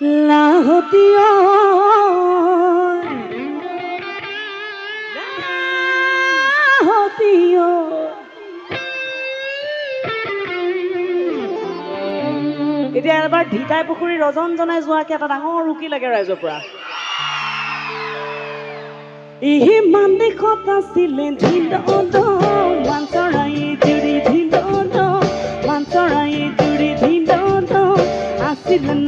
এতিয়া এবাৰ ঢিকাই পুখুৰী ৰজন জনাই যোৱাকে এটা ডাঙৰ ৰুকি লাগে ৰাইজৰ পৰা। ইমান দেশত আছিলে মান চৰাই জুৰি মান চৰাই জুৰি আছিলে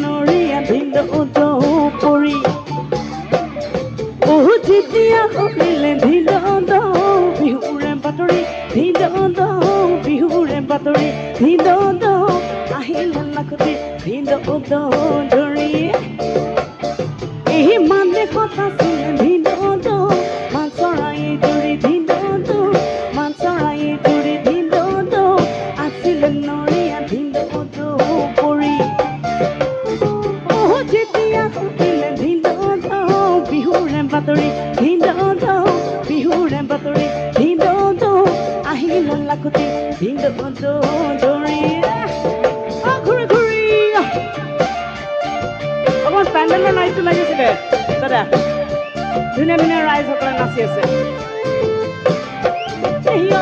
যেতিয়া ধিল বিহুৰে বাতৰি ধিল বিহুৰে বাতৰি ধিল আহিল লাখতি ধিল ধৰি এই মানে আছিলে ধুনীয়া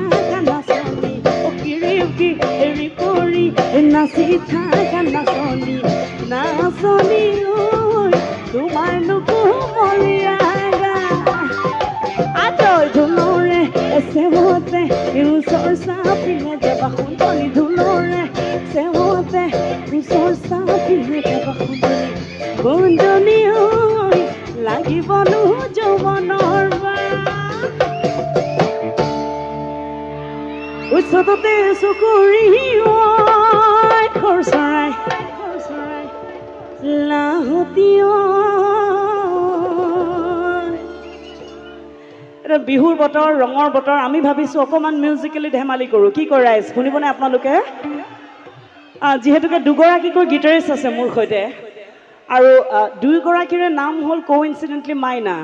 নুকুমলীয়াগা আদৰ ধুলৰে চেৱতে ওচৰ চাপিলে যাবা সুন্দৰী ধুলৰে চেৱতে ওচৰ চাপিলে যাবা সুন্দৰী কুঞ্জনী ঐ লাগিবনো যৌৱনৰ বা উচ্চততে চকুৰি ঐ খৰ চৰাই খৰ চৰাই লাহতি বিহুৰ বতৰ ৰঙৰ বতৰ আমি ভাবিছোঁ অকণমান মিউজিকেলি ধেমালি কৰোঁ। কি কৰে ৰাইজ? শুনিবনে আপোনালোকে? যিহেতুকে দুগৰাকীকৈ গীটাৰিষ্ট আছে মোৰ সৈতে। আৰু দুয়োগৰাকীৰে নাম হ'ল কৌ ইনচিডেণ্টলি মাইনা।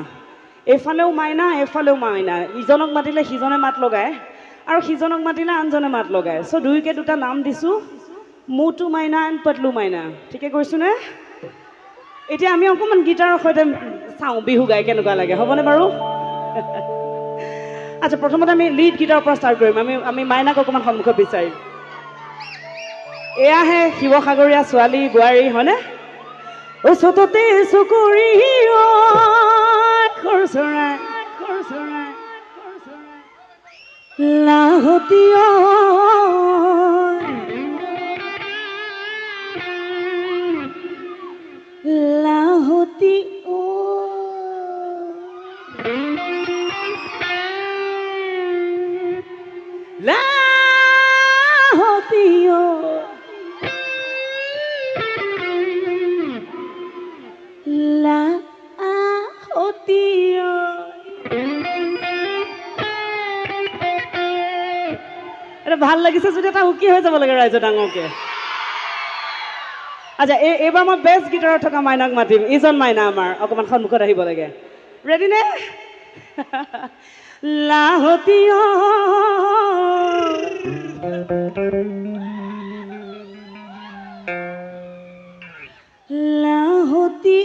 এইফালেও মাইনা এইফালেও মাইনা। ইজনক মাতিলে সিজনে মাত লগায় আৰু সিজনক মাতিলে আনজনে মাত লগায়। চ' দুয়োকে দুটা নাম দিছোঁ। মুটু মাইনা এণ্ড পটলু মাইনা। ঠিকে কৈছোঁনে? এতিয়া আমি অকণমান গীটাৰৰ সৈতে চাওঁ বিহু গাই কেনেকুৱা লাগে। হ'বনে বাৰু? আচ্ছা প্ৰথমতে আমি লিড গীটাৰৰ পৰা ষ্টাৰ্ট কৰিম। আমি আমি মাইনাক অকণমান সন্মুখত বিচাৰিম। এয়াহে শিৱসাগৰীয়া ছোৱালী বোৱাৰী হয়নে? ওচৰতে চকুৰি ঐ, খৰ চৰাই খৰ চৰাই খৰ চৰাই। লাহতি এটা ভাল লাগিছে যদি এটা সুকী হৈ যাব লাগে ৰাইজৰ ডাঙৰকে। আচ্ছা এই এইবাৰ মই বেষ্ট গীটাৰত থকা মাইনাক মাতিম। ইজন মাইনা আমাৰ। অকণমান সন্মুখত আহিব লাগে। ৰেডিনে লাহতি লাহতি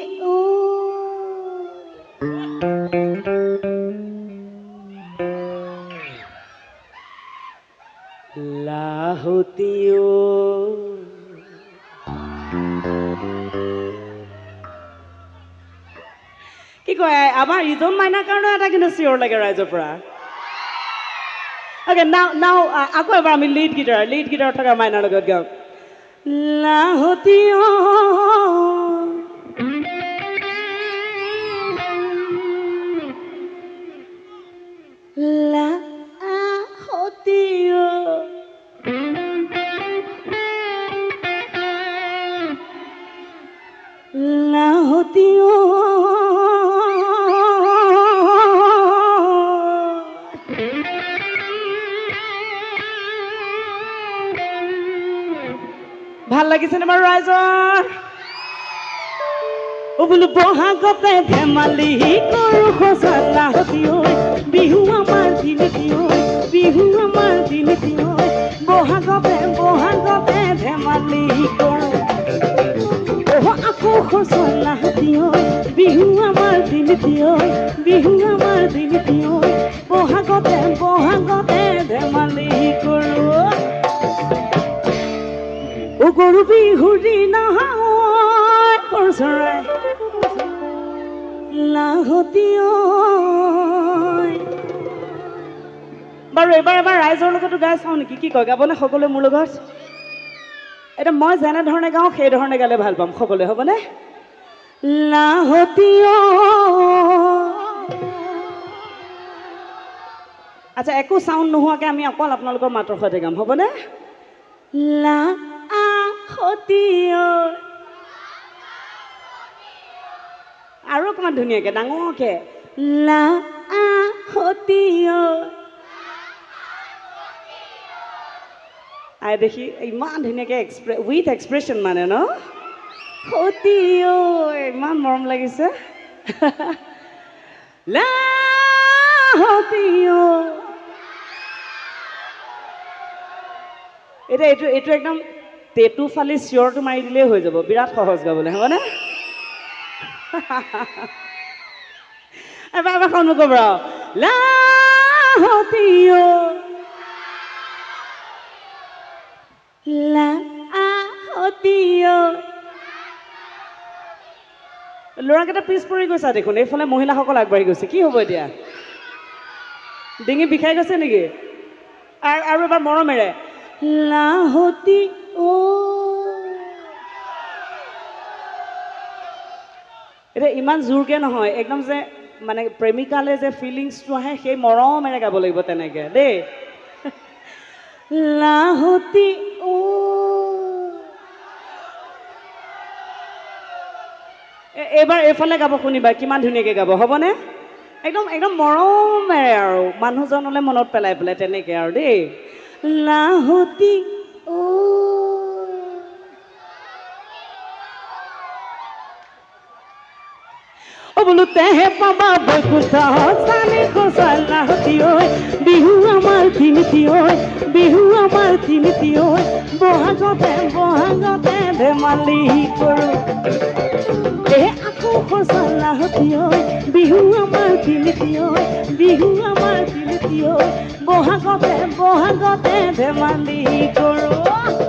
লাহতীও কি কয়, আমাৰ ইজন মাইনাৰ কাৰণে এটা কিন্তু চিঞৰ লাগে ৰাইজৰ পৰা। অ'কে নাও নাও আকৌ এবাৰ আমি লিড গীটাৰ লিড গীটাৰ থকা মাইনাৰ লগত গাওঁ। লাহতি ভালো লাগিছেনে বাৰু ৰাইজৰ বোলো বহাগতে ধেমালি কৰো সঁচা লাহতি ঐ বিহু আমাৰ তিনিটি ঐ বিহু আমাৰ তিনিটি ঐ বহাগতে বহাগতে ধেমালি কৰো অহ আকৌ সঁচা লাহতি ঐ বিহু আমাৰ তিনিটি ঐ বিহু আমাৰ তিনিটি ঐ বহাগতে বহাগতে ধেমালি কৰো সৰু চৰাই লাহতি বাৰু এবাৰ এবাৰ ৰাইজৰ লগতো গাই চাওঁ নেকি? কি কয়? গাবনে সকলোৱে মোৰ লগত? এতিয়া মই যেনেধৰণে গাওঁ সেইধৰণে গালে ভালো পাম। সকলোৱে, হ'বনে? আচ্ছা একো চাউণ্ড নোহোৱাকৈ আমি অকল আপোনালোকৰ মাতৰ সৈতে গাম, হ'বনে? লা আৰু অকণমান ধুনীয়াকৈ ডাঙৰকৈ লা ঐ। আই দেখি ইমান ধুনীয়াকৈ এক্সপ্ৰে উইথ এক্সপ্ৰেশ্যন মানে ন ঐ ইমান মৰম লাগিছে। এতিয়া এইটো এইটো একদম টেটু ফালি চিঞৰটো মাৰি দিলেই হৈ যাব। বিৰাট সহজ গাবলৈ হ'বনে এবাৰ এবাৰ সন্মুখ পৰা লাহতি ঐ। লাহতি ল'ৰাকেইটা পিছ পৰি গৈছা দেখোন, এইফালে মহিলাসকল আগবাঢ়ি গৈছে, কি হ'ব এতিয়া? ডিঙি বিষাই গৈছে নেকি? আৰু এবাৰ মৰমেৰে। লাহতি। এতিয়া ইমান জোৰকে নহয় একদম যে মানে প্ৰেমিকালে যে ফিলিংছটো আহে সেই মৰমেৰে গাব লাগিব তেনেকে দেই। লাহতি এইবাৰ এইফালে গাব শুনিবা কিমান ধুনীয়াকৈ গাব হ'বনে? একদম একদম মৰমেৰে আৰু মানুহজনলৈ মনত পেলাই পেলাই তেনেকৈ আৰু দেই। লাহতি ঐ। অ বোলো তেহে পাবা বৈকুণ্ঠ লাহতি বিহু আমাৰ তিনিটি ঐ বিহু আমাৰ তিনিটি ঐ বহাগতে বহাগতে ধেমালি কৰোঁ এ আকৌ লাহতি ঐ বিহু আমাৰ তিনিটি ঐ বিহু আমাৰ তিনিটি ঐ বহাগতে বহাগতে ধেমালি কৰোঁ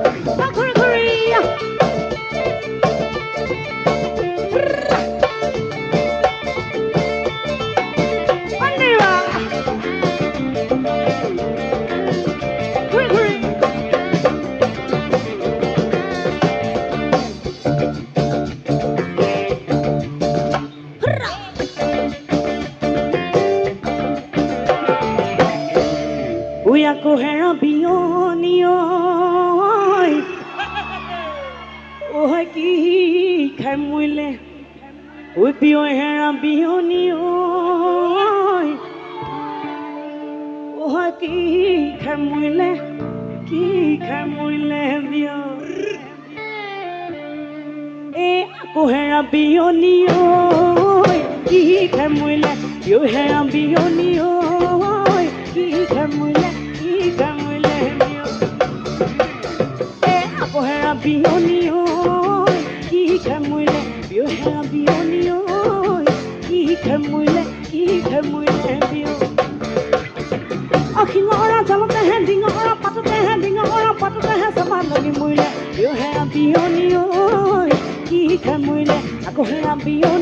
এ আকৌ হেৰা বিয়নী ঐ কি মৰিলে বিয় বিয়নী ঐ কি খাই মৰিলে কি বিয় এ আকৌ হেৰা বিয়নী ঐ কি মৰিলে বিয় বিয়নী ঐ কি খাই মৰিলে কি খাই মৰিলে বিয় অসীঙৰা জালতেহে ডিঙৰা পাততেহে বিয়নী ঐ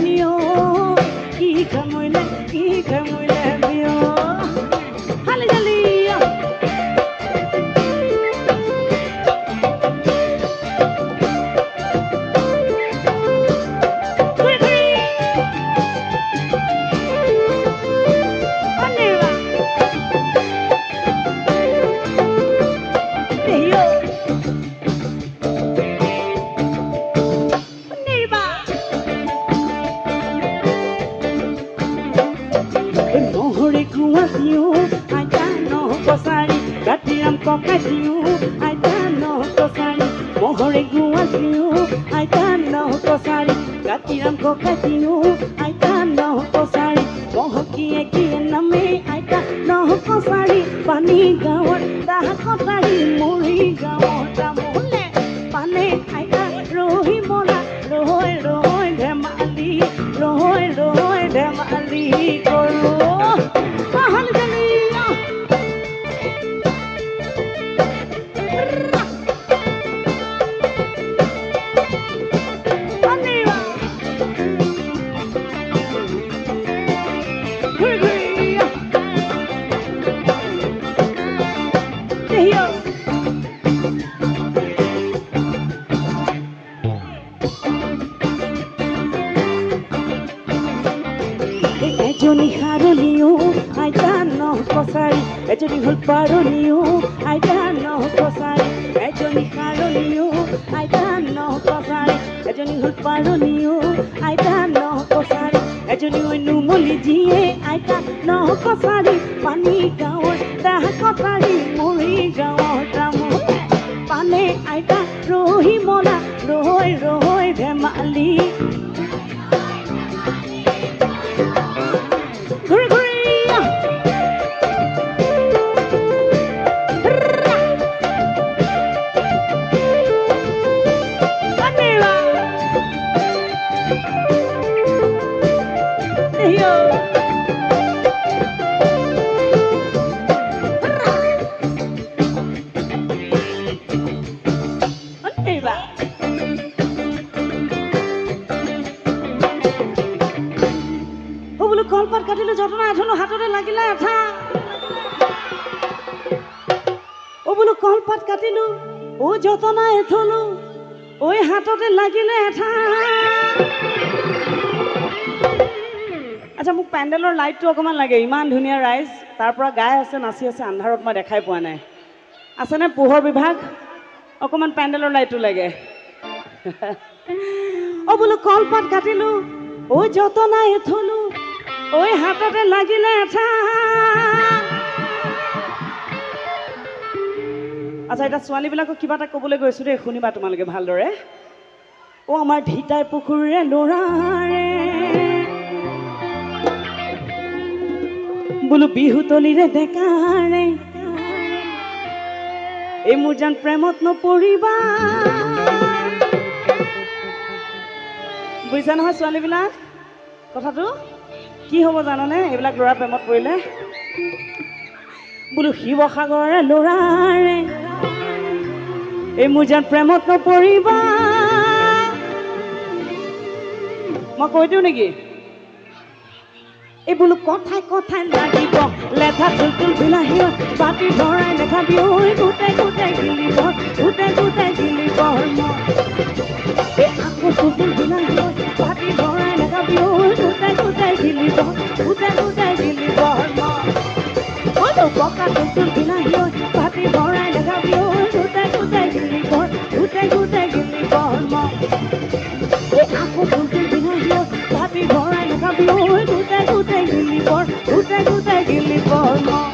কছাৰী পানী গাঁৱৰ তাহাঁত কটাৰী মৰি গাঁৱৰ হ'ল পাৰলীও আইতা নহ কছাৰী এজনী সাৰলীও আইতা নহ কছাৰী এজনী হ'ল পাৰলীও আইতা নহ কছাৰী এজনী হৈ নুমলি যিয়ে আইতা নহ কছাৰী পানী গাঁৱৰ দাহ কছাৰী মৰি গাঁৱৰ তামোলে পানে আইতা ৰহি মনা ৰৈ ৰৈ ধেমালি। কলপাত কাটিলো, ও যতনা এথলো ঐ হাততে লাগিলে এঠা। আচ্ছা মোক পেণ্ডেলৰ লাইটটো অকণমান লাগে, ইমান ধুনীয়া ৰাইজ। তাৰ পৰা গাই আছে, নাচি আছে, আন্ধাৰত মই দেখাই পোৱা নাই। আছেনে পোহৰ বিভাগ? অকণমান পেণ্ডেলৰ লাইটটো লাগে। অ বোলো কলপাত কাটিলো ঐ যতনাই থলো ঐ হাততে লাগিলে এঠা। আচ্ছা এতিয়া ছোৱালীবিলাকক কিবা এটা ক'বলৈ গৈছোঁ দেই শুনিবা তোমালোকে ভালদৰে। অ আমাৰ ধিতাই পুখুৰীৰে ল'ৰাৰে। বোলো বিহুতলিৰে ডেকাৰে। এই মোৰ যেন প্ৰেমত নপৰিবা। বুজিছা নহয় ছোৱালীবিলাক? কথাটো? কি হ'ব জানানে? এইবিলাক ল'ৰা প্ৰেমত পৰিলে। বোলো শিৱসাগৰৰে ল'ৰাৰে। এই মোৰ যেন প্ৰেমত নপৰিবা মই কৈ দিওঁ নেকি? এই বোলো কথাই কথাই লাগিব লেঠা তুলতুল বিলাহী বাতি ভৰাই দেখাবি ঐ গোটেই গোটেই গিলিব গোটেই গোটেই গিলিব মই এই আকৌ তুলতুল বিলাহী বাতি ভৰাই দেখাবি ঐ গোটেই গোটেই গিলিব গোটেই গোটেই গিলিব মই ঐ বকা তুলতুল বিলাহী এই আকো ফুলতে বিনু দিও পাপি ঘরাই খাবিও গুতাই গুতাই গিলি পর গুতাই গুতাই গিলি পর মা